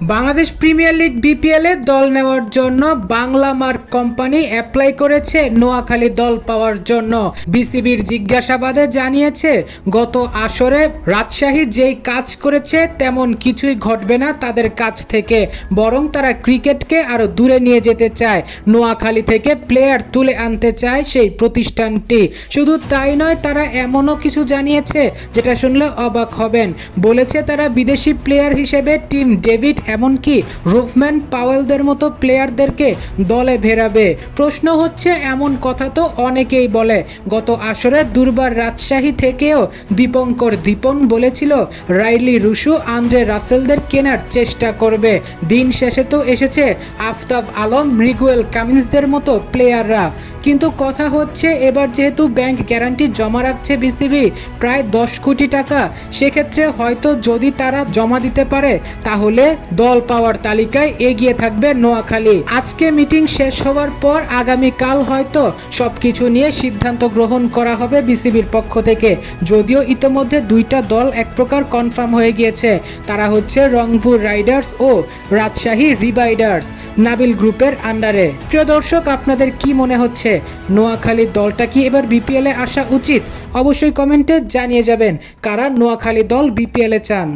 Bangladesh premier league BPL দল নেওয়ার জন্য বাংলা মার্ক কোম্পানি অ্যাপ্লাই করেছে নোয়াখালী দল পাওয়ার জন্য। বিসিবির জিজ্ঞাসাবাদে জানিয়েছে, গত আসরে রাজশাহী যেই কাজ করেছে তেমন কিছুই ঘটবে না তাদের কাছ থেকে। বরং তারা ক্রিকেটকে আরও দূরে নিয়ে যেতে চায়। নোয়াখালী থেকে প্লেয়ার তুলে আনতে চায় সেই প্রতিষ্ঠানটি। শুধু তাই নয়, তারা এমনও কিছু জানিয়েছে, যেটা শুনলে অবাক হবেন। বলেছে তারা বিদেশি প্লেয়ার হিসেবে টিম ডেভিড এমনকি রুফম্যান পাওয়েলদের মতো প্লেয়ারদেরকে দলে ভেরাবে। প্রশ্ন হচ্ছে, এমন কথা তো অনেকেই বলে। গত আসরে দুর্বার রাজশাহী থেকেও দীপঙ্কর দীপন বলেছিল, রাইলি রুশু আন্দ্রে রাসেলদের কেনার চেষ্টা করবে। দিন শেষে তো এসেছে আফতাব আলম, মৃগুয়েল কামিন্সদের মতো প্লেয়াররা। কিন্তু কথা হচ্ছে, এবার যেহেতু ব্যাংক গ্যারান্টি জমা রাখছে বিসিবি প্রায় দশ কোটি টাকা, সেক্ষেত্রে হয়তো যদি তারা জমা দিতে পারে, তাহলে দল পাওয়ার তালিকায় এগিয়ে থাকবে নোয়াখালী। আজকে মিটিং শেষ হওয়ার পর আগামীকাল হয়তো সবকিছু নিয়ে সিদ্ধান্ত গ্রহণ করা হবে বিসিবির পক্ষ থেকে। যদিও ইতোমধ্যে দুইটা দল এক প্রকার কনফার্ম হয়ে গিয়েছে। তারা হচ্ছে রংপুর রাইডার্স ও রাজশাহী রিবাইডার্স নাবিল গ্রুপের আন্ডারে। প্রিয় দর্শক, আপনাদের কি মনে হচ্ছে? নোয়াখালী দলটা কি এবার বিপিএলে আসা উচিত? অবশ্যই কমেন্টে জানিয়ে যাবেন কারা নোয়াখালী দল বিপিএলে চান।